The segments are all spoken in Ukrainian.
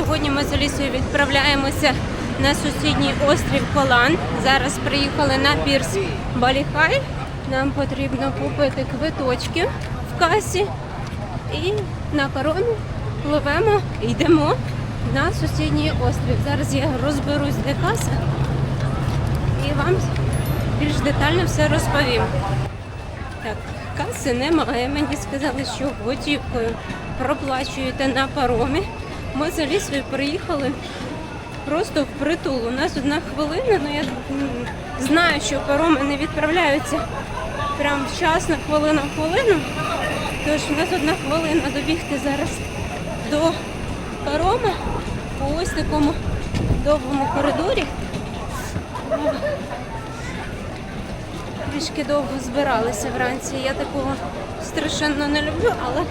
Сьогодні ми з Алісою відправляємося на сусідній острів Колан. Зараз приїхали на пірс Баліхай. Нам потрібно купити квиточки в касі і на паромі пливемо, йдемо на сусідній острів. Зараз я розберусь, де каса, і вам більш детально все розповім. Так, каси немає. Мені сказали, що готівкою проплачуєте на паромі. Ми з Алісою приїхали просто впритул. У нас одна хвилина, ну я знаю, що пароми не відправляються прям вчасно, хвилина в хвилину. Тож у нас одна хвилина добігти зараз до парома по ось такому довгому коридорі. Трішки довго збиралися вранці. Я такого страшенно не люблю, але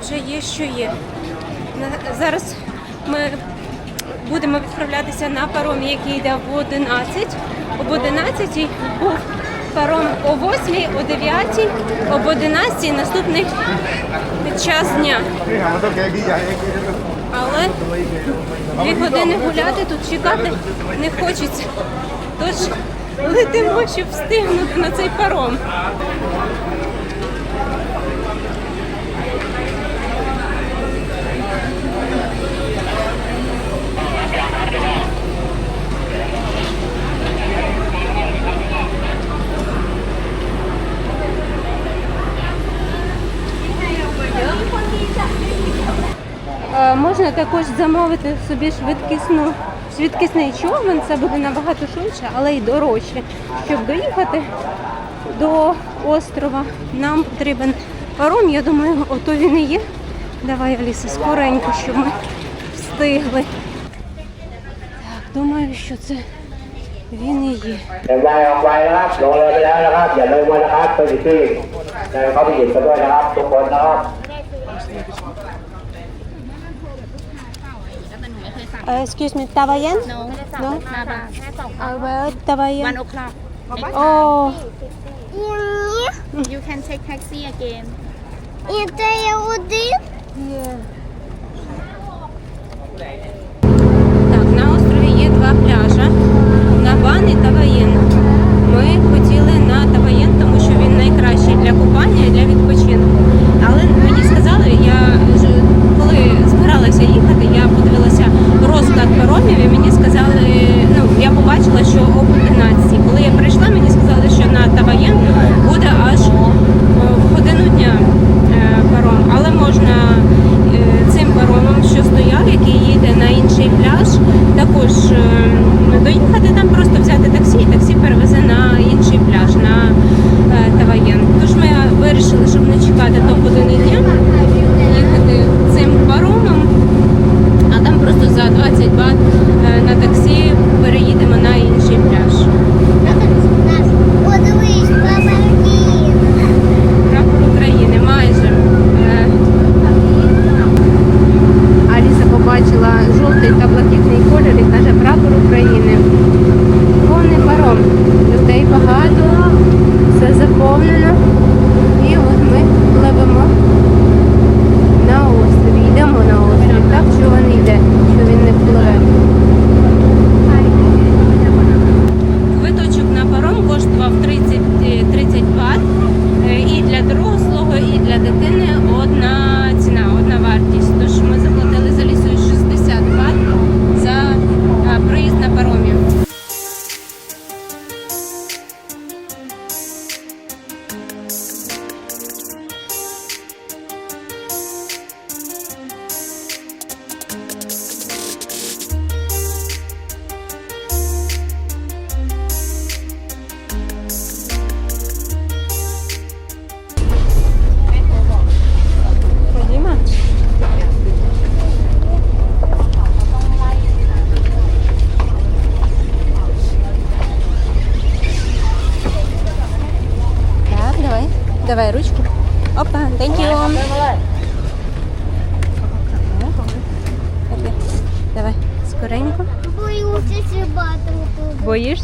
вже є, що є. Зараз ми будемо відправлятися на паромі, який йде в 11. Об 11 був паром о 8, о 9, об 11 наступний час дня. Але дві години гуляти тут чекати не хочеться. Тож летимо, щоб встигнути на цей паром. Е, Можна також замовити собі швидкісну, швидкісний човен, це буде набагато швидше, але й дорожче. Щоб доїхати до острова, нам потрібен паром. Я думаю, ото він і є. Давай, Аліса, скоренько, щоб ми встигли. Так, думаю, що це він і є. เดินได้ออกไปนะครับลงเรือไปแล้วนะครับ อย่าลืมไว้นะครับตัวอยู่ที่เดินเข้าไปหยิบกันด้วยนะครับ ทุกคนนะครับ Uh, excuse me, Tabayan? No, no, Naba. Uh, where Tabayan? One o'clock. Oh. Mm-hmm. You can take taxi again. Is there a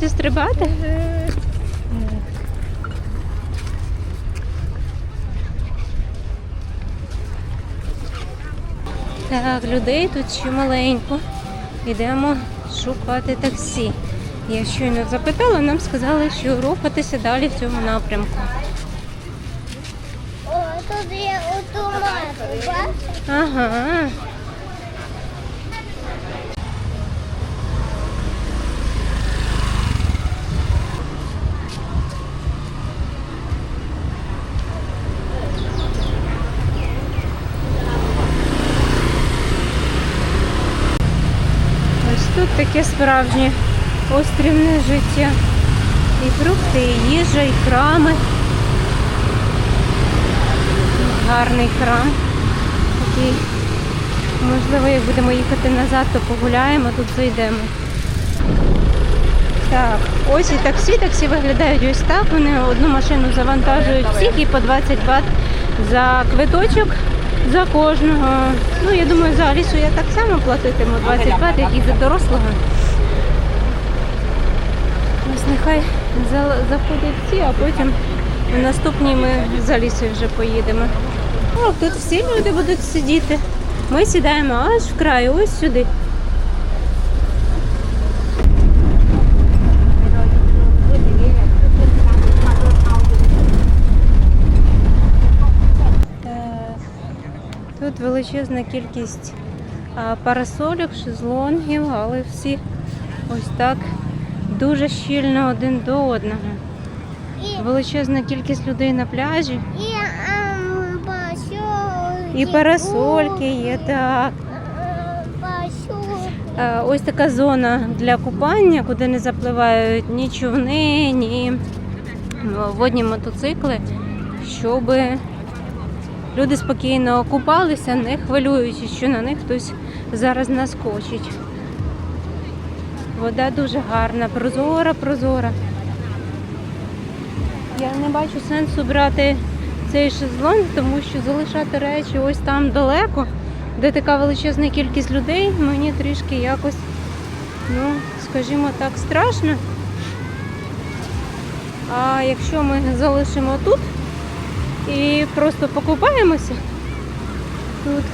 Боїшся стрибати? Так, людей тут ще маленько. Йдемо шукати таксі. Я щойно запитала, нам сказали, що рухатися далі в цьому напрямку. О, тут є автомат. Ага. Ось тут таке справжнє острівне життя. І фрукти, і їжа, і храми. Гарний храм. Такий. Можливо, як будемо їхати назад, то погуляємо, тут зайдемо. Так, ось і таксі. Таксі виглядають ось так. Вони одну машину завантажують всіх і по 20 бат за квиточок за кожного. Ну, я думаю, за Алісу я так само платитиму 25, як і за дорослого. Ось нехай заходять всі, а потім в наступній ми за Алісою вже поїдемо. О, тут всі люди будуть сидіти. Ми сідаємо аж в край, ось сюди. Величезна кількість а, парасольок, шезлонгів, але всі ось так дуже щільно один до одного. Величезна кількість людей на пляжі. і ем, парасольки є, так. Ось така зона для купання, куди не запливають ні човни, ні водні мотоцикли, щоб люди спокійно купалися, не хвилюючись, що на них хтось зараз наскочить. Вода дуже гарна, прозора, прозора. Я не бачу сенсу брати цей шезлонг, тому що залишати речі ось там далеко, де така величезна кількість людей, мені трішки якось, ну, скажімо так, страшно. А якщо ми залишимо тут і просто покупаємося тут,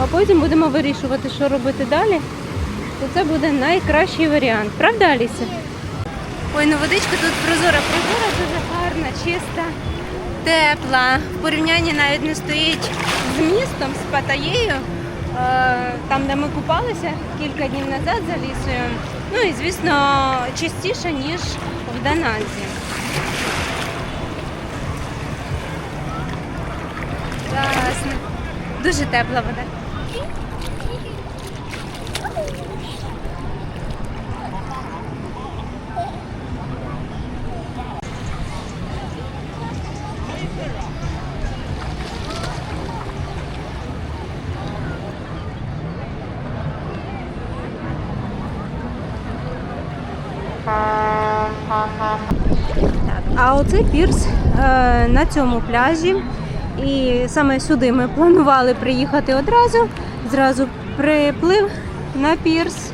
а потім будемо вирішувати, що робити далі, то це буде найкращий варіант. Правда, Аліся? Ой, ну водичка тут прозора, прозора, дуже гарна, чиста, тепла. В порівнянні навіть не стоїть з містом, з Паттайєю, е, там, де ми купалися кілька днів назад за лісою. Ну і, звісно, чистіше, ніж в Дананзі. Дуже тепла вода. А оце пірс е, на цьому пляжі. І саме сюди ми планували приїхати одразу. Зразу приплив на пірс,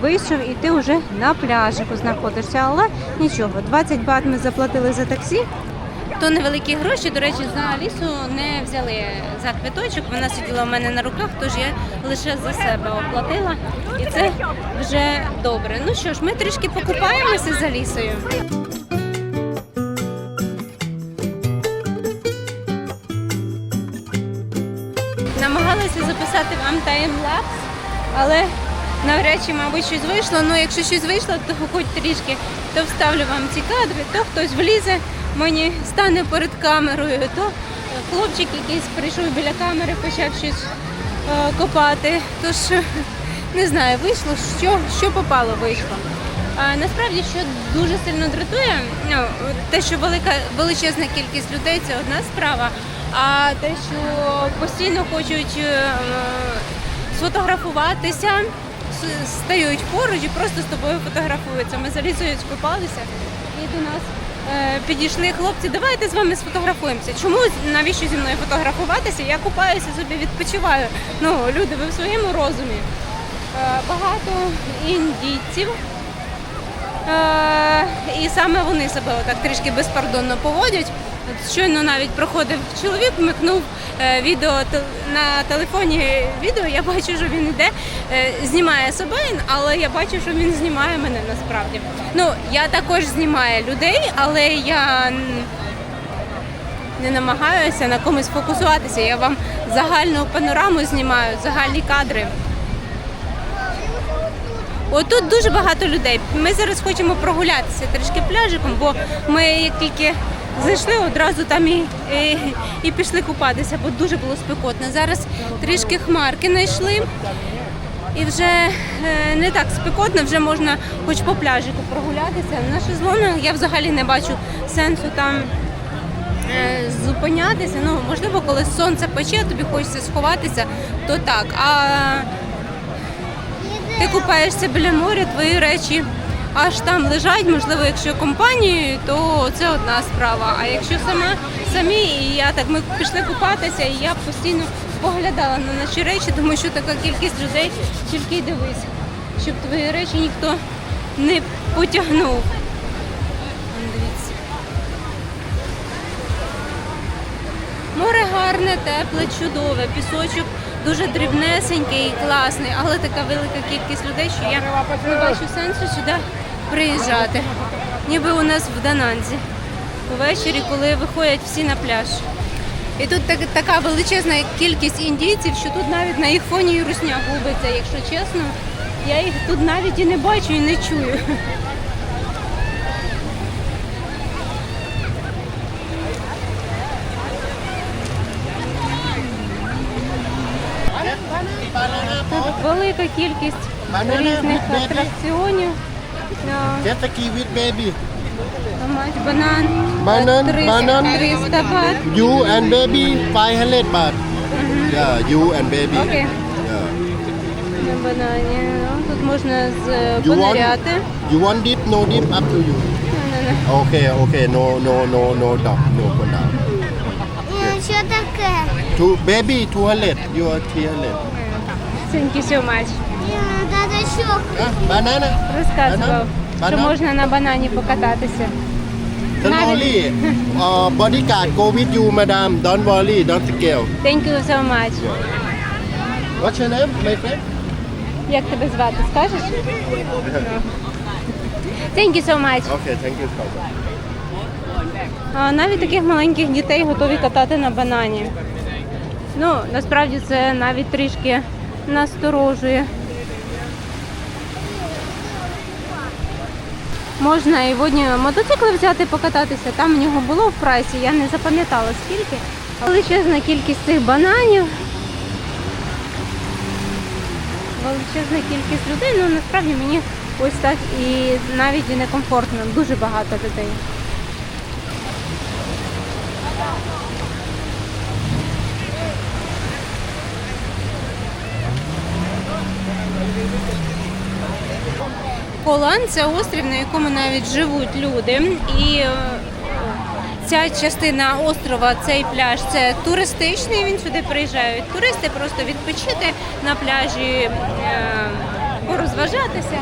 вийшов і ти вже на пляжику знаходишся. Але нічого, 20 бат ми заплатили за таксі. То невеликі гроші, до речі, за Алісу не взяли за квиточок. Вона сиділа в мене на руках, тож я лише за себе оплатила. І це вже добре. Ну що ж, ми трішки покупаємося з Алісою. Намагалася записати вам таймлапс, але навряд чи, мабуть, щось вийшло. Ну, якщо щось вийшло, то хоч трішки, то вставлю вам ці кадри, то хтось влізе, мені стане перед камерою, то хлопчик якийсь прийшов біля камери, почав щось е, копати. Тож не знаю, вийшло, що, що попало, вийшло. А, насправді, що дуже сильно дратує, ну, те, що велика величезна кількість людей це одна справа. А те, що постійно хочуть е, сфотографуватися, стають поруч і просто з тобою фотографуються. Ми з Алісою скупалися і до нас е, підійшли хлопці, давайте з вами сфотографуємося. Чому навіщо зі мною фотографуватися? Я купаюся собі, відпочиваю. Ну, люди, ви в своєму розумі. Е, багато індійців. І саме вони себе отак трішки безпардонно поводять. От щойно навіть проходив чоловік, вмикнув е, відео на телефоні відео, я бачу, що він йде, е, знімає себе, але я бачу, що він знімає мене насправді. Ну, я також знімаю людей, але я не намагаюся на комусь фокусуватися. Я вам загальну панораму знімаю, загальні кадри. Отут дуже багато людей. Ми зараз хочемо прогулятися трішки пляжиком, бо ми як тільки зайшли, одразу там і, і, і пішли купатися, бо дуже було спекотно. Зараз трішки хмарки знайшли. І вже е, не так спекотно, вже можна хоч по пляжику прогулятися. На шезлонах я взагалі не бачу сенсу там е, зупинятися. Ну, можливо, коли сонце пече, тобі хочеться сховатися, то так. А ти купаєшся біля моря, твої речі аж там лежать. Можливо, якщо компанією, то це одна справа. А якщо сама самі, і я так ми пішли купатися, і я постійно поглядала на наші речі, тому що така кількість людей тільки й дивись, щоб твої речі ніхто не потягнув. Дивіться. Море гарне, тепле, чудове, пісочок дуже дрібнесенький, і класний, але така велика кількість людей, що я не бачу сенсу сюди приїжджати. Ніби у нас в Дананзі. Увечері, коли виходять всі на пляж. І тут так, така величезна кількість індійців, що тут навіть на їх фоні і русня губиться, якщо чесно. Я їх тут навіть і не бачу, і не чую. Тут велика кількість різних атракціонів. Да. Jet ski with baby. Томат, банан. Банан, 300, банан. 300 бат. You and baby 500 baht. Yeah, you and baby. Окей. Yeah. На банані. Ну, Тут можна з You want, пониряти. you want dip? No dip, up to you. Не-не-не. Okay, okay, no, no, no, no dog, no put down. Е, Що таке? Two, baby 200, you are 300. Thank you so much. Ah. Розказував, що можна на банані покататися. Slowly. Uh, bodyguard go with you, madam. Don't worry, don't scale. Thank you so much. What's your name, my friend? Як тебе звати, скажеш? Thank you so much. Okay, thank you so much. А навіть таких маленьких дітей готові катати на банані. Ну, насправді це навіть трішки насторожує. Можна і водні мотоцикли взяти покататися. Там в нього було в прайсі, я не запам'ятала скільки. Величезна кількість цих бананів. Величезна кількість людей. Ну насправді мені ось так і навіть і некомфортно. Дуже багато людей. Колан це острів, на якому навіть живуть люди. І е, ця частина острова, цей пляж, це туристичний. Він сюди приїжджають туристи просто відпочити на пляжі, е, порозважатися,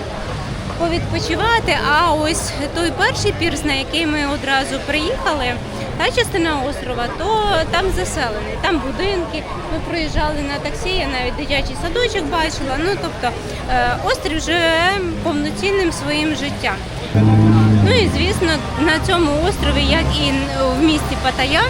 повідпочивати. А ось той перший пірс, на який ми одразу приїхали, та частина острова, то там заселений, там будинки. Ми проїжджали на таксі, я навіть дитячий садочок бачила. Ну тобто е, острів живе повноцінним своїм життям. Ну і звісно, на цьому острові, як і в місті Паттайя,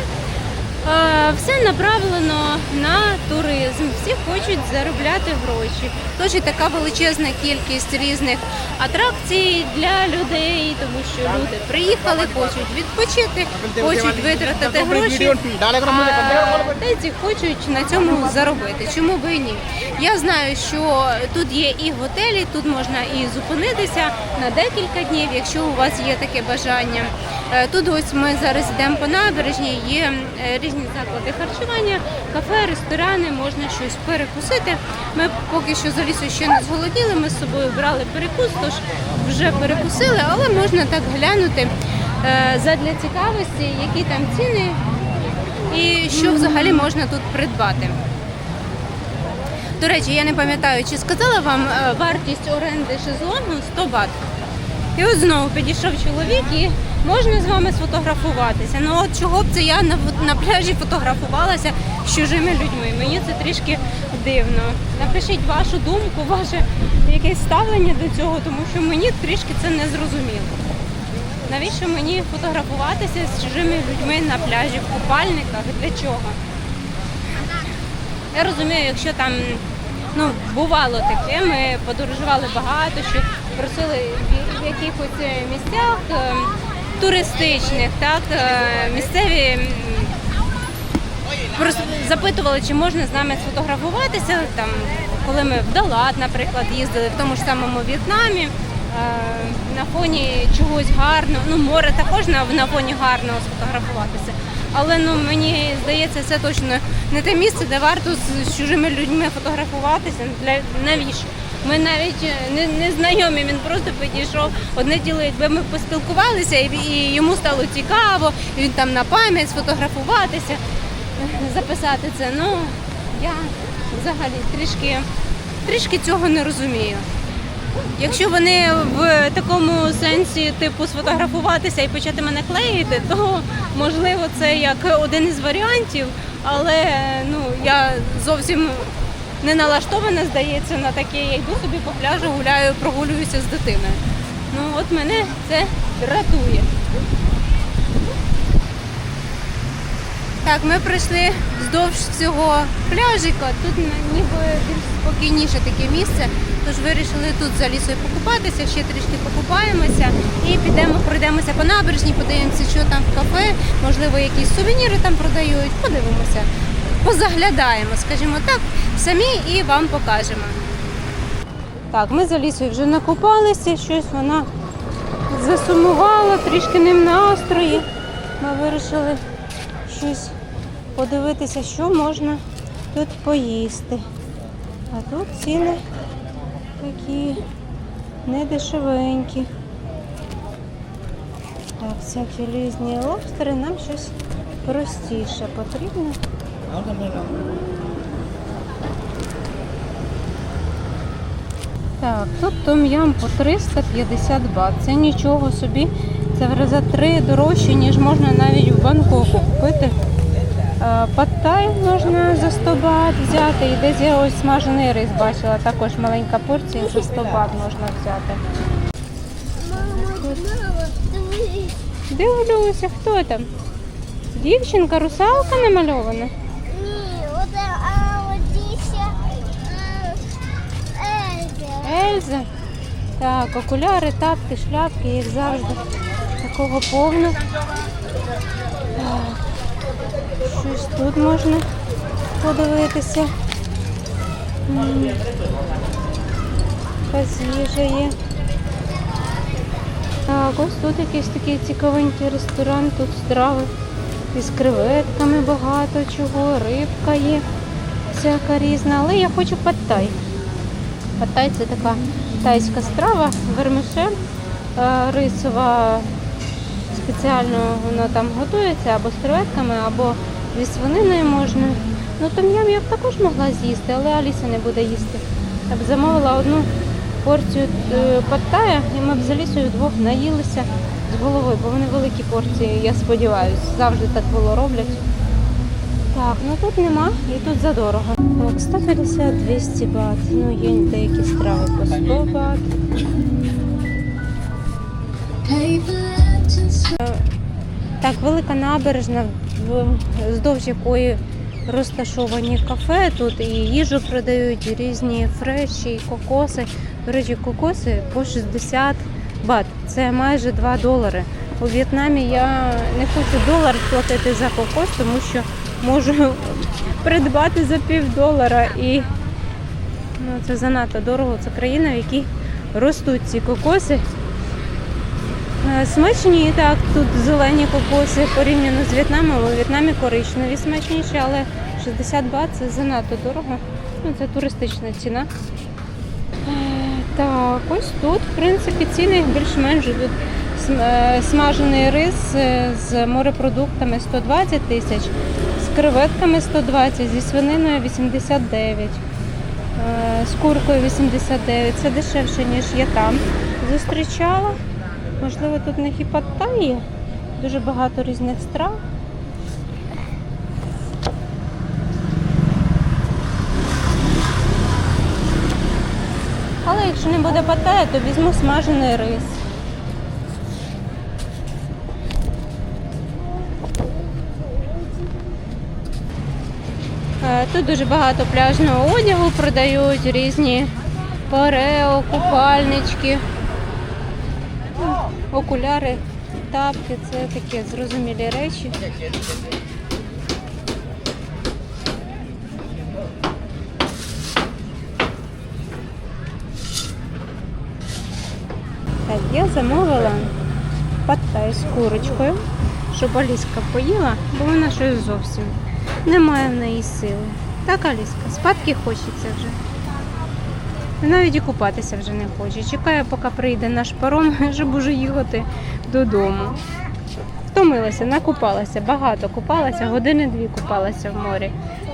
все направлено на туризм. Всі хочуть заробляти гроші. Тож і така величезна кількість різних атракцій для людей, тому що люди приїхали, хочуть відпочити, хочуть витратити гроші. А Тайці хочуть на цьому заробити. Чому би ні? Я знаю, що тут є і готелі, тут можна і зупинитися на декілька днів, якщо у вас є таке бажання. Е, Тут ось ми зараз йдемо по набережні, є е, різні заклади харчування, кафе, ресторани, можна щось перекусити. Ми поки що за лісу ще не зголоділи, ми з собою брали перекус, тож вже перекусили, але можна так глянути е, задля цікавості, які там ціни і що взагалі можна тут придбати. До речі, я не пам'ятаю, чи сказала вам вартість оренди шезлонгу 100 бат. І ось знову підійшов чоловік і можна з вами сфотографуватися. Ну от чого б це я на, на пляжі фотографувалася з чужими людьми? Мені це трішки дивно. Напишіть вашу думку, ваше якесь ставлення до цього, тому що мені трішки це не зрозуміло. Навіщо мені фотографуватися з чужими людьми на пляжі в купальниках? Для чого? Я розумію, якщо там ну, бувало таке, ми подорожували багато, що просили в- якихось е, місцях е, туристичних, так, е, місцеві запитували, чи можна з нами сфотографуватися, там, коли ми в Далат, наприклад, їздили в тому ж самому В'єтнамі. е, На фоні чогось гарного, ну море також на, фоні гарного сфотографуватися. Але ну мені здається, це точно не те місце, де варто з чужими людьми фотографуватися. Для навіщо? Ми навіть е, не, не знайомі, він просто підійшов. Одне діло, якби ми поспілкувалися, і, і йому стало цікаво, і він там на пам'ять сфотографуватися, записати це. Ну я взагалі трішки, трішки цього не розумію. Якщо вони в такому сенсі типу сфотографуватися і почати мене клеїти, то можливо це як один із варіантів, але ну я зовсім не налаштована, здається, на таке. Я йду собі по пляжу, гуляю, прогулююся з дитиною. Ну от мене це дратує. Так, ми пройшли вздовж цього пляжика. Тут ніби більш спокійніше таке місце. Тож вирішили тут за лісою покупатися, ще трішки покупаємося і підемо, пройдемося по набережні, подивимося, що там в кафе, можливо, якісь сувеніри там продають. Подивимося, позаглядаємо, скажімо так, самі і вам покажемо. Так, ми за лісою вже накупалися, щось вона засумувала, трішки не в настрої. Ми вирішили щось подивитися, що можна тут поїсти. А тут ціни такі недешевенькі. Так, всякі різні лобстери, нам щось простіше потрібно. Так, тут том-ям по 350 бат. Це нічого собі. Це в три дорожче, ніж можна навіть в Бангкоку купити. Паттай можна за 100 бат взяти. І десь я ось смажений рис бачила. Також маленька порція за 100 бат можна взяти. Дивлюся, хто там? Дівчинка, русалка намальована. Ні, от, а от ще Ельза. Так, окуляри, тапки, шляпки, як завжди. Такого повно. Так. Щось тут можна подивитися. Якась є. Так, ось тут якийсь такий цікавенький ресторан, тут страви із креветками багато чого, рибка є, всяка різна, але я хочу паттай. Паттай це така тайська страва, вермишель е, рисова. Спеціально воно там готується або з креветками, або зі свининою можна. Ну том-ям я б також могла з'їсти, але Аліса не буде їсти. Я б замовила одну порцію е, паттая, і ми б з Алісою вдвох наїлися з головою, бо вони великі порції, я сподіваюся. Завжди так було роблять. Так, ну тут нема і тут задорого. Так, 150-200 бат. Ну, є деякі страви по 100 бат. Так, велика набережна, вздовж якої розташовані кафе. Тут і їжу продають, і різні фреші, і кокоси. До речі, кокоси по 60 бат. Це майже 2 долари. У В'єтнамі я не хочу долар платити за кокос, тому що можу придбати за пів долара. І ну, це занадто дорого. Це країна, в якій ростуть ці кокоси. Е, Смачні, так, тут зелені кокоси порівняно з В'єтнамом. У В'єтнамі коричневі смачніші, але 60 бат це занадто дорого. Ну, це туристична ціна. Е, Так, ось тут, в принципі, ціни більш-менш тут е, смажений рис з морепродуктами 120 тисяч, з креветками 120, зі свининою 89, е, з куркою 89. Це дешевше, ніж я там зустрічала. Можливо, тут не хіпатає. Дуже багато різних страв. Але якщо не буде паттая, то візьму смажений рис. Е, Тут дуже багато пляжного одягу продають різні парео, купальнички, окуляри, тапки це такі зрозумілі речі. Я замовила паттай з курочкою, щоб Аліска поїла, бо вона щось зовсім немає в неї сили. Так, Аліска, спадки хочеться вже. Навіть і купатися вже не хоче. Чекає, поки прийде наш паром, щоб уже їхати додому. Втомилася, накупалася, багато купалася, години-дві купалася в морі.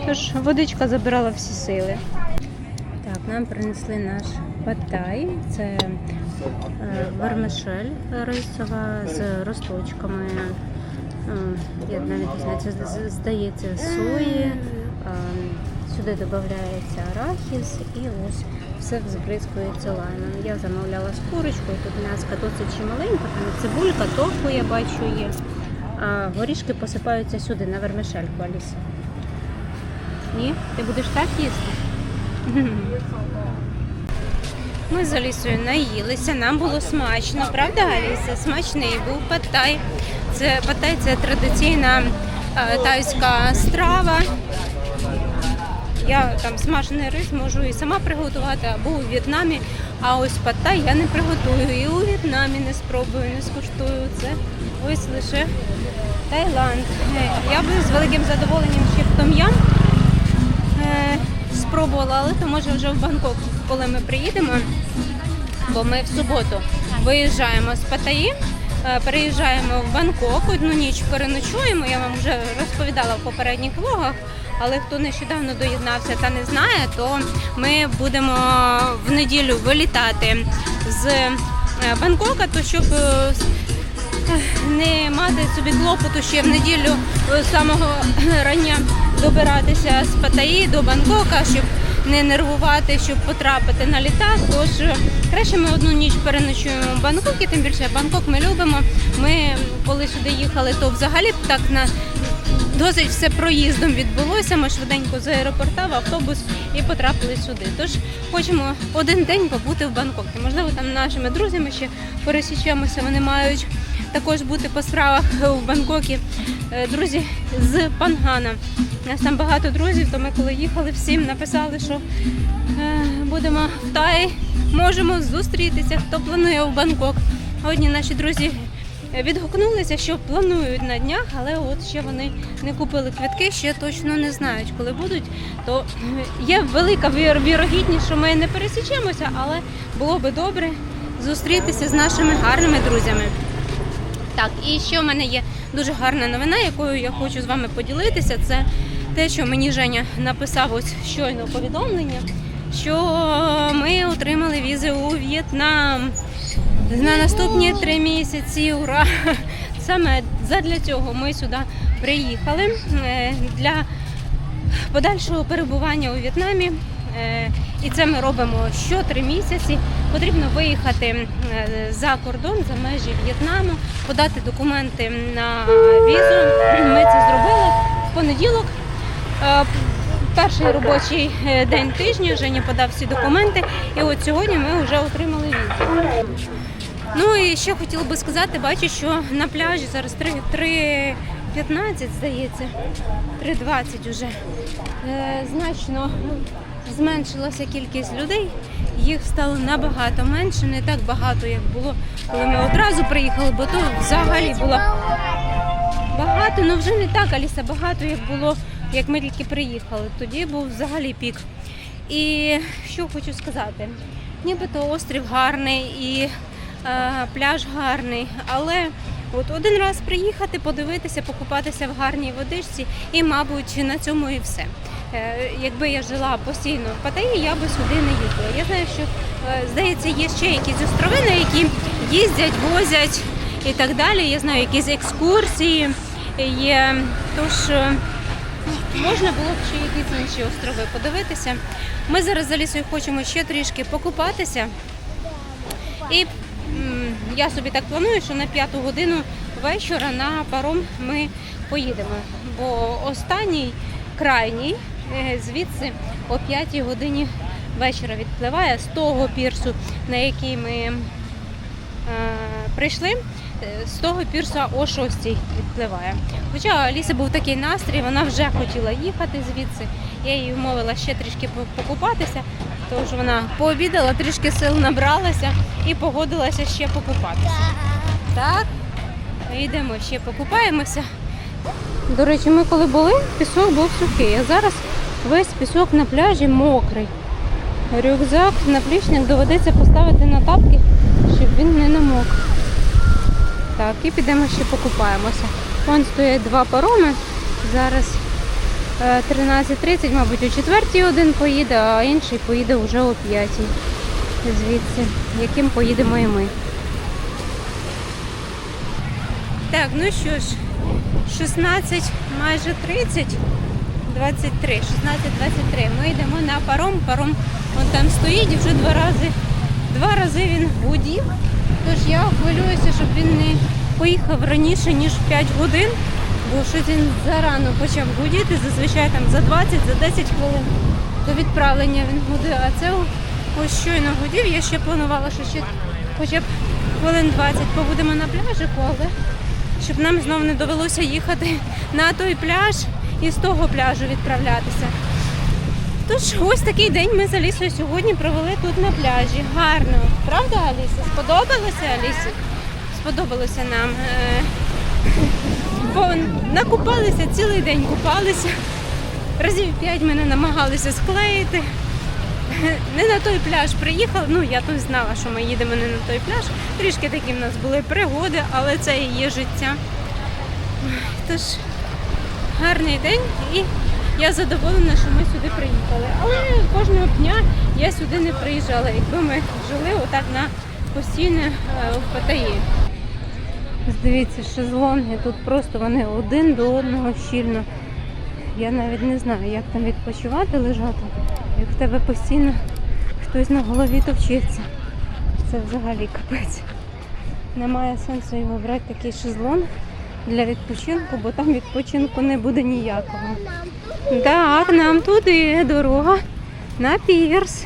Тож водичка забирала всі сили. Так, нам принесли наш паттай. Це е, вермишель рисова з росточками. Е, Я навіть не знаю, це здається сої. Е, Сюди додається арахіс і ось все збризкується лаймом. Я замовляла з курочкою, тут м'яска досить чималенька, там цибулька, тофу я бачу є. А горішки посипаються сюди, на вермишельку, Аліса. Ні? Ти будеш так їсти? Ми з Алісою наїлися, нам було смачно, правда, Аліса? Смачний був паттай. Це паттай це традиційна е, тайська страва. Я там смажений рис можу і сама приготувати або у В'єтнамі. А ось паттай я не приготую. І у В'єтнамі не спробую, не скуштую. Це ось лише Таїланд. Е, Я би з великим задоволенням ще в Том'ям е, спробувала, але то може вже в Бангкок, коли ми приїдемо. Бо ми в суботу виїжджаємо з Паттайі, переїжджаємо в Бангкок, одну ніч переночуємо. Я вам вже розповідала в попередніх влогах. Але хто нещодавно доєднався та не знає, то ми будемо в неділю вилітати з е, Бангкока, то щоб е, не мати собі клопоту ще в неділю е, з самого рання добиратися з Паттайі до Бангкока, щоб не нервувати, щоб потрапити на літак. Тож е, краще ми одну ніч переночуємо в Бангкокі, тим більше Бангкок ми любимо. Ми коли сюди їхали, то взагалі так на досить все проїздом відбулося. Ми швиденько з аеропорта в автобус і потрапили сюди. Тож хочемо один день побути в Бангкокі. Можливо, там нашими друзями ще пересічемося. Вони мають також бути по справах в Бангкокі. Е, Друзі з Пангана. У нас там багато друзів, то ми коли їхали, всім написали, що е, будемо в Таї, можемо зустрітися, хто планує в Бангкок. Одні наші друзі відгукнулися, що планують на днях, але от ще вони не купили квитки, ще точно не знають, коли будуть. То е, є велика вірогідність, що ми не пересічемося, але було би добре зустрітися з нашими гарними друзями. Так, і ще в мене є дуже гарна новина, якою я хочу з вами поділитися. Це те, що мені Женя написав ось щойно повідомлення, що ми отримали візи у В'єтнам на наступні три місяці. Ура! Саме задля цього ми сюди приїхали е, для подальшого перебування у В'єтнамі. Е, І це ми робимо що три місяці. Потрібно виїхати е, за кордон, за межі В'єтнаму, подати документи на візу. Ми це зробили в понеділок. Е, Перший робочий е, день тижня Женя подав всі документи, і от сьогодні ми вже отримали візу. Ну і ще хотіла би сказати, бачу, що на пляжі зараз 3, 3.15, здається, 3.20 вже. Е, значно зменшилася кількість людей. Їх стало набагато менше, не так багато, як було, коли ми одразу приїхали, бо то взагалі було багато, ну вже не так, Аліса, багато, як було, як ми тільки приїхали. Тоді був взагалі пік. І що хочу сказати, нібито острів гарний і е, пляж гарний, але от один раз приїхати, подивитися, покупатися в гарній водичці, і, мабуть, на цьому і все. Е, Якби я жила постійно в Паттайі, я би сюди не їздила. Я знаю, що е, здається, є ще якісь острови, на які їздять, возять і так далі. Я знаю, якісь екскурсії є. Тож е, можна було б ще якісь інші острови подивитися. Ми зараз за лісою хочемо ще трішки покупатися. І я собі так планую, що на п'яту годину вечора на паром ми поїдемо. Бо останній крайній е, звідси о п'ятій годині вечора відпливає з того пірсу, на який ми е, прийшли. З того пірсу о 6 відпливає. Хоча у Аліси був такий настрій, вона вже хотіла їхати звідси. Я її вмовила ще трішки покупатися, тому вона пообідала, трішки сил набралася і погодилася ще покупатися. Так, йдемо ще покупаємося. До речі, ми коли були, пісок був сухий, а зараз весь пісок на пляжі мокрий. Рюкзак, наплічник доведеться поставити на тапки, щоб він не намок. Так, і підемо ще покупаємося. Вон стоять два пароми. Зараз е, 13.30, мабуть, о 4 один поїде, а інший поїде вже о 5 звідси, яким поїдемо і ми. Так, ну що ж, 16, майже 30, 23, 16, 23. Ми йдемо на паром. Паром вон там стоїть і вже два рази, два рази він гудів. Тож я хвилююся, щоб він не поїхав раніше, ніж в 5 годин, бо щось він зарано почав гудіти, зазвичай там за 20, за 10 хвилин до відправлення він гудив. А це ось щойно гудів. Я ще планувала, що ще хоча б хвилин 20 побудемо на пляжику, але щоб нам знов не довелося їхати на той пляж і з того пляжу відправлятися. Тож ось такий день ми з Алісою сьогодні провели тут на пляжі. Гарно, правда, Аліса? Сподобалося Алісі? Сподобалося нам. Е, Бо накупалися цілий день купалися. Разів п'ять мене намагалися склеїти. Не на той пляж приїхали. Ну я тут знала, що ми їдемо не на той пляж. Трішки такі в нас були пригоди, але це і є життя. Тож гарний день і я задоволена, що ми сюди приїхали. Але кожного дня я сюди не приїжджала, якби ми жили отак на постійно е, в Паттайі. Дивіться, шезлонги тут просто вони один до одного щільно. Я навіть не знаю, як там відпочивати, лежати, як в тебе постійно хтось на голові товчиться. Це взагалі капець. Немає сенсу його брати такий шезлонг для відпочинку, бо там відпочинку не буде ніякого. Так, нам туди дорога на пірс.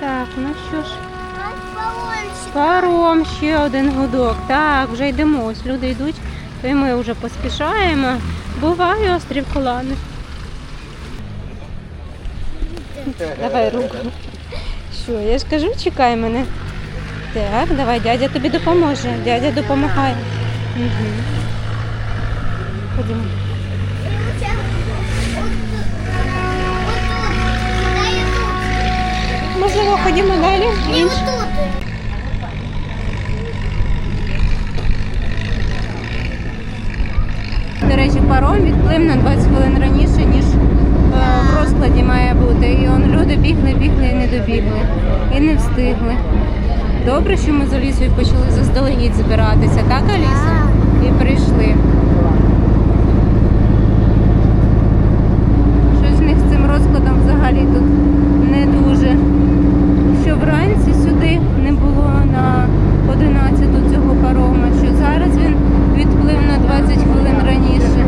Так, ну що ж. Паром, ще один гудок. Так, вже йдемо. Ось люди йдуть, то й ми вже поспішаємо. Буває острів Колани. Давай руку. Що, я ж кажу, чекай мене. Так, давай, дядя тобі допоможе. Дядя допомагає. Угу. Ходімо. Можливо, ходімо далі. І До речі, паром відплив на 20 хвилин раніше, ніж е, в розкладі має бути. І он люди бігли, бігли і не добігли. І не встигли. Добре, що ми з Алісою почали заздалегідь збиратися, так, Аліса? І прийшли. Щось в них з цим розкладом взагалі тут не дуже. Що вранці сюди не було на 11 цього парома, що зараз він відплив на 20 хвилин раніше.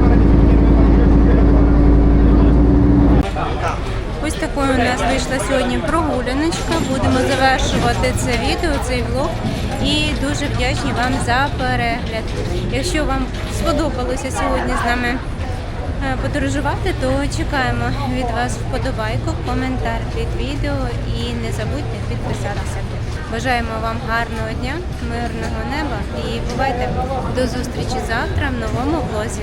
Ось такою у нас вийшла сьогодні прогуляночка. Будемо завершувати це відео, цей влог. І дуже вдячні вам за перегляд. Якщо вам сподобалося сьогодні з нами е, подорожувати, то чекаємо від вас вподобайку, коментар під відео і не забудьте підписатися. Бажаємо вам гарного дня, мирного неба і бувайте до зустрічі завтра в новому влозі.